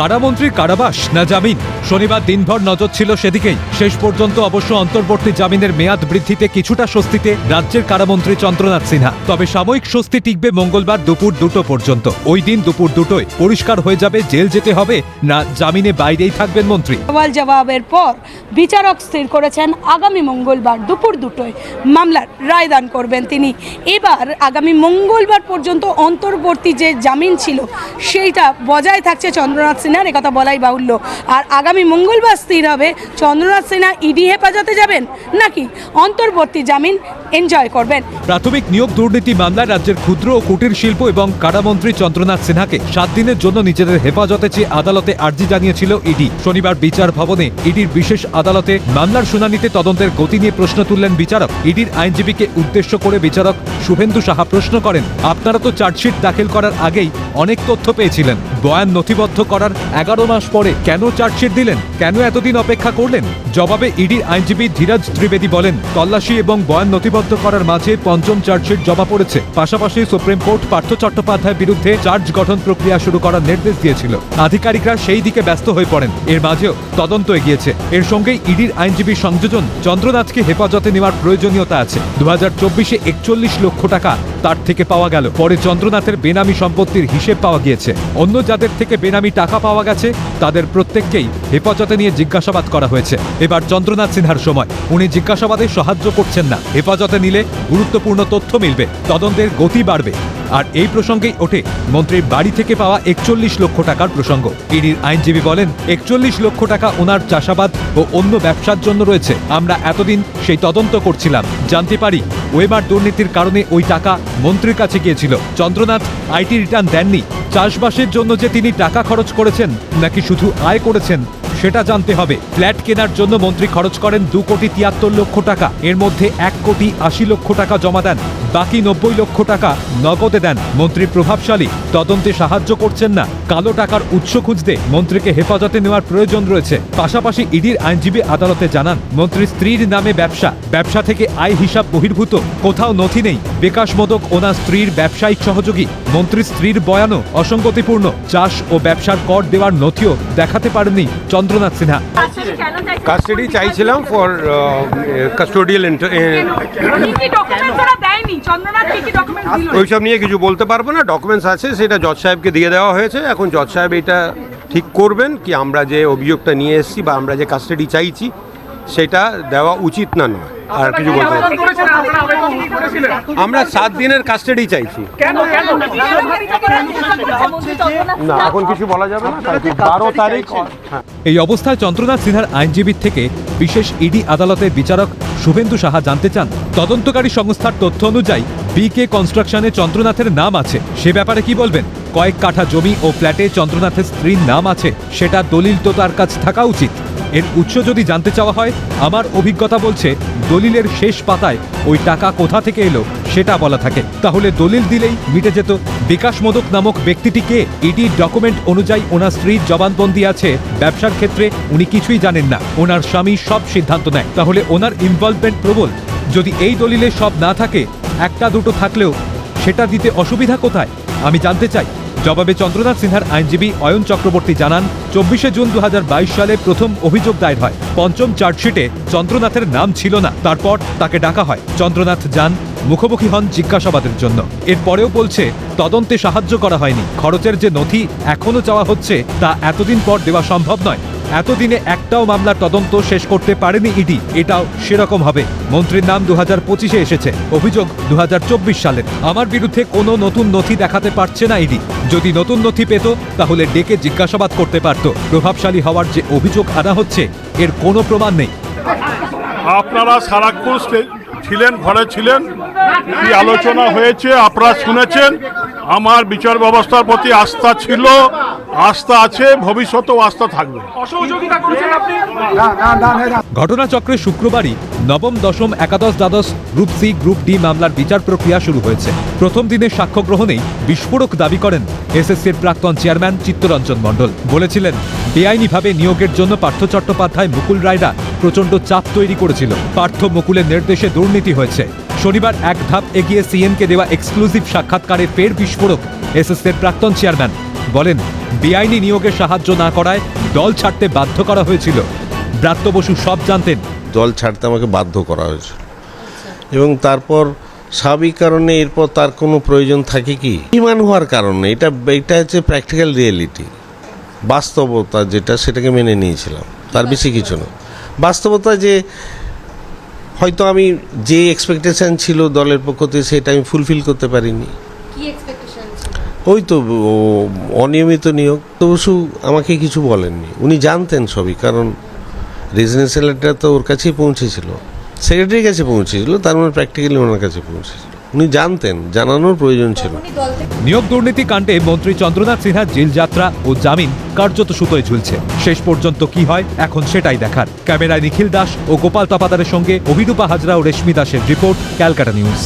কারামন্ত্রীর কারাবাস, না জামিন? শনিবার দিনভর নজর ছিল সেদিকেই। শেষ পর্যন্ত অবশ্য অন্তর্বর্তী জামিনের মেয়াদ বৃদ্ধিতে কিছুটা স্বস্তিতে রাজ্যের কারামন্ত্রী চন্দ্রনাথ সিনহা। তবে সাময়িক স্বস্তি টিকবে মঙ্গলবার দুপুর দুটো পর্যন্ত। ওই দিন দুপুর দুটোয় পরিষ্কার হয়ে যাবে জেল যেতে হবে, না জামিনে বাইরেই থাকবেন মন্ত্রী। সওয়াল জবাবের পর বিচারক স্থির করেছেন আগামী মঙ্গলবার দুপুর দুটোয়। মামলার রায়দান করবেন তিনি। এবার আগামী মঙ্গলবার পর্যন্ত অন্তর্বর্তী যে জামিন ছিল, সেইটা বজায় থাকছে চন্দ্রনাথ সিনহার একথা বলাই বাহুল্য। আর আগামী মঙ্গলবার স্থির হবে চন্দ্রনাথ সিনহা, ইডি হেফাজতে যাবেন নাকি অন্তর্বর্তী জামিন এনজয় করবেন? প্রাথমিক নিয়োগ দুর্নীতি মামলায় রাজ্যের ক্ষুদ্র ও কুটির শিল্প এবং কারামন্ত্রী চন্দ্রনাথ সিনহাকে সাত দিনের জন্য নিজেদের হেফাজতে চেয়ে আদালতে আর্জি জানিয়েছিল ইডি। শনিবার বিচার ভবনে ইডির বিশেষ আদালতে মামলার শুনানিতে তদন্তের গতি নিয়ে প্রশ্ন তুললেন বিচারক। ইডির আইনজীবীকে উদ্দেশ্য করে বিচারক শুভেন্দু সাহা প্রশ্ন করেন, আপনারা তো চার্জশিট দাখিল করার আগেই অনেক তথ্য পেয়েছিলেন। বয়ান নথিবদ্ধ করার এগারো মাস পরে কেন চার্জশিট দিলেন? কেন এতদিন অপেক্ষা করলেন? জবাবে ইডির আইনজীবী ধীরাজ ত্রিবেদী বলেন, তল্লাশি এবং বয়ান নথিবদ্ধ করার মাঝে পঞ্চম চার্জশিট জমা পড়েছে। পাশাপাশি সুপ্রিম কোর্ট পার্থ চট্টোপাধ্যায়ের বিরুদ্ধে চার্জ গঠন প্রক্রিয়া শুরু করার নির্দেশ দিয়েছিল। আধিকারিকরা সেই দিকে ব্যস্ত হয়ে পড়েন। এর মাঝেও তদন্ত এগিয়েছে। এর সঙ্গে ইডির আইনজীবী সংযোজন চন্দ্রনাথকে হেফাজতে নেওয়ার প্রয়োজনীয়তা আছে। দু হাজার চব্বিশে একচল্লিশ লক্ষ টাকা তার থেকে পাওয়া গেল। পরে চন্দ্রনাথের বেনামি সম্পত্তির হিসেব পাওয়া গিয়েছে। অন্য যাদের থেকে বেনামি টাকা পাওয়া গেছে, তাদের প্রত্যেককেই হেফাজতে নিয়ে জিজ্ঞাসাবাদ করা হয়েছে। এবার চন্দ্রনাথ সিনহার সময়। উনি জিজ্ঞাসাবাদে সাহায্য করছেন না। হেফাজতে নিলে গুরুত্বপূর্ণ তথ্য মিলবে। তদন্তের গতি বাড়বে। আর এই প্রসঙ্গেই ওঠে মন্ত্রীর বাড়ি থেকে পাওয়া একচল্লিশ লক্ষ টাকার প্রসঙ্গ। ইডির আইনজীবী বলেন, একচল্লিশ লক্ষ টাকা ওনার চাষাবাদ ও অন্য ব্যবসার জন্য রয়েছে। আমরা এতদিন সেই তদন্ত করছিলাম। জানতে পারি, ওয়েবার দুর্নীতির কারণে ওই টাকা মন্ত্রীর কাছে গিয়েছিল। চন্দ্রনাথ আইটি রিটার্ন দেননি। চাষবাসের জন্য যে তিনি টাকা খরচ করেছেন, নাকি শুধু আয় করেছেন সেটা জানতে হবে। ফ্ল্যাট কেনার জন্য মন্ত্রী খরচ করেন দু কোটি তিয়াত্তর লক্ষ টাকা। এর মধ্যে এক কোটি আশি লক্ষ টাকা জমা দেন। বাকি নব্বই লক্ষ টাকা নগদে দেন। মন্ত্রী প্রভাবশালী, তদন্তে সাহায্য করছেন না। কালো টাকার উৎস খুঁজতে মন্ত্রীকে হেফাজতে নেওয়ার প্রয়োজন রয়েছে। পাশাপাশি ইডির আইনজীবী আদালতে জানান মন্ত্রীর স্ত্রীর নামে ব্যবসা। ব্যবসা থেকে আয় হিসাব বহির্ভূত। কোথাও নথি নেই। বিকাশ মোদক ওনার স্ত্রীর ব্যবসায়িক সহযোগী। মন্ত্রীর স্ত্রীর বয়ানও অসঙ্গতিপূর্ণ। চাষ ও ব্যবসার কর দেওয়ার নথিও দেখাতে পারেননি চন্দ্রনাথ সিনহা। কাস্টাডি চাইছিলাম ফর কাস্টোডিয়াল ওইসব নিয়ে কিছু বলতে পারব না ডকুমেন্টস আছে সেটা জজ সাহেবকে দিয়ে দেওয়া হয়েছে। এখন জজ সাহেব এটা ঠিক করবেন কি আমরা যে অভিযোগটা নিয়ে এসেছি বা আমরা যে কাস্টাডি চাইছি সেটা দেওয়া উচিত না নয়। আর কিছু বলতে আমরা সাত দিনের কাস্টাডি চাইছি। না এখন কিছু বলা যাবে না বারো তারিখ হ্যাঁ। এই অবস্থায় চন্দ্রনাথ সিনহার আইনজীবীর থেকে বিশেষ ইডি আদালতের বিচারক শুভেন্দু সাহা জানতে চান তদন্তকারী সংস্থার তথ্য অনুযায়ী বিকে কনস্ট্রাকশনে চন্দ্রনাথের নাম আছে। সে ব্যাপারে কি বলবেন? কয়েক কাঠা জমি ও ফ্ল্যাটে চন্দ্রনাথের স্ত্রীর নাম আছে সেটা দলিল তো তার কাছে থাকা উচিত। এর উৎস যদি জানতে চাওয়া হয়, আমার অভিজ্ঞতা বলছে দলিলের শেষ পাতায় ওই টাকা কোথা থেকে এলো সেটা বলা থাকে। তাহলে দলিল দিলেই মিটে যেত বিকাশ মোদক নামক ব্যক্তিটিকে ইডি ডকুমেন্ট অনুযায়ী ওনার স্ত্রীর জবানবন্দি আছে, ব্যবসার ক্ষেত্রে উনি কিছুই জানেন না। ওনার স্বামী সব সিদ্ধান্ত নেয়। তাহলে ওনার ইনভলভমেন্ট প্রবল। যদি এই দলিলে সব না থাকে, একটা দুটো থাকলেও সেটা দিতে অসুবিধা কোথায়? আমি জানতে চাই। জবাবে চন্দ্রনাথ সিনহার আইনজীবী অয়ন চক্রবর্তী জানান, চব্বিশে জুন দু হাজার বাইশ সালে প্রথম অভিযোগ দায়ের হয়। পঞ্চম চার্জশিটে চন্দ্রনাথের নাম ছিল না। তারপর তাকে ডাকা হয়। চন্দ্রনাথ যান, মুখোমুখি হন জিজ্ঞাসাবাদের জন্য। এরপরেও বলছে, তদন্তে সাহায্য করা হয়নি। খরচের যে নথি এখনও চাওয়া হচ্ছে, তা এতদিন পর দেওয়া সম্ভব নয়। এতদিনে একটাও মামলার তদন্ত শেষ করতে পারেনি ইডি। এটাও সেরকম হবে। মন্ত্রীর নাম দু হাজার পঁচিশে এসেছে। অভিযোগ দু হাজার চব্বিশ সালের। আমার বিরুদ্ধে কোনো নতুন নথি দেখাতে পারছে না ইডি। যদি নতুন নথি পেত, তাহলে ডেকে জিজ্ঞাসাবাদ করতে পারত। প্রভাবশালী হওয়ার যে অভিযোগ আনা হচ্ছে, এর কোনো প্রমাণ নেই। আপনারা সারাক্ষণ ছিলেন, ঘরে ছিলেন, কি আলোচনা হয়েছে, আপনারা শুনেছেন? আমার বিচার ব্যবস্থার প্রতি আস্থা ছিল আস্থা আছে ভবিষ্যতেও আস্থা থাকবে। ঘটনাচক্রে শুক্রবারই নবম দশম একাদশ দ্বাদশ গ্রুপ সি গ্রুপ ডি মামলার বিচার প্রক্রিয়া শুরু হয়েছে। প্রথম দিনের সাক্ষ্য গ্রহণেই বিস্ফোরক দাবি করেন এসএসসির প্রাক্তন চেয়ারম্যান চিত্তরঞ্জন মণ্ডল। বলেছিলেন বেআইনিভাবে নিয়োগের জন্য পার্থ চট্টোপাধ্যায় মুকুল রায়রা প্রচণ্ড চাপ তৈরি করেছিল। পার্থ মুকুলের নির্দেশে দুর্নীতি হয়েছে। শনিবার এক ধাপ এগিয়ে সিএমকে দেওয়া এক্সক্লুসিভ সাক্ষাৎকারে ফের বিস্ফোরক এসএসসির প্রাক্তন চেয়ারম্যান। বলেন বেআইনি নিয়োগে সাহায্য না করায় দল ছাড়তে বাধ্য করা হয়েছিল। ব্রাত্য বসু সব জানতেন। দল ছাড়তে আমাকে বাধ্য করা হয়েছে। এবং তারপর স্বাভাবিক কারণে এরপর তার কোনো প্রয়োজন থাকে কি? ইমান হওয়ার কারণে। এটা এটা হচ্ছে প্র্যাকটিক্যাল রিয়েলিটি বাস্তবতা যেটা, সেটাকে মেনে নিয়েছিলাম। তার বেশি কিছু না। বাস্তবতা যে, হয়তো আমি যে এক্সপেকটেশন ছিল দলের পক্ষ থেকে, সেটা আমি ফুলফিল করতে পারিনি। ওই তো ও, অনিয়মিত নিয়োগ। তো বসু আমাকে কিছু বলেননি। উনি জানতেন সবই কারণ রেজিডেন্সিয়াল লেটার তো ওর কাছেই পৌঁছেছিল। সেক্রেটারির কাছে পৌঁছেছিল তার মানে প্র্যাকটিক্যালি ওনার কাছে পৌঁছেছিল। উনি জানতেন জানানোর প্রয়োজন ছিল। নিয়োগ দুর্নীতি কাণ্ডে মন্ত্রী চন্দ্রনাথ সিনহা জেল যাত্রা ও জামিন কার্যত সুতোয় ঝুলছে। শেষ পর্যন্ত কি হয় এখন সেটাই দেখার। ক্যামেরায় নিখিল দাস ও গোপাল তপাদারের সঙ্গে অভিরূপা হাজরা ও রেশমি দাসের রিপোর্ট ক্যালকাটা নিউজ।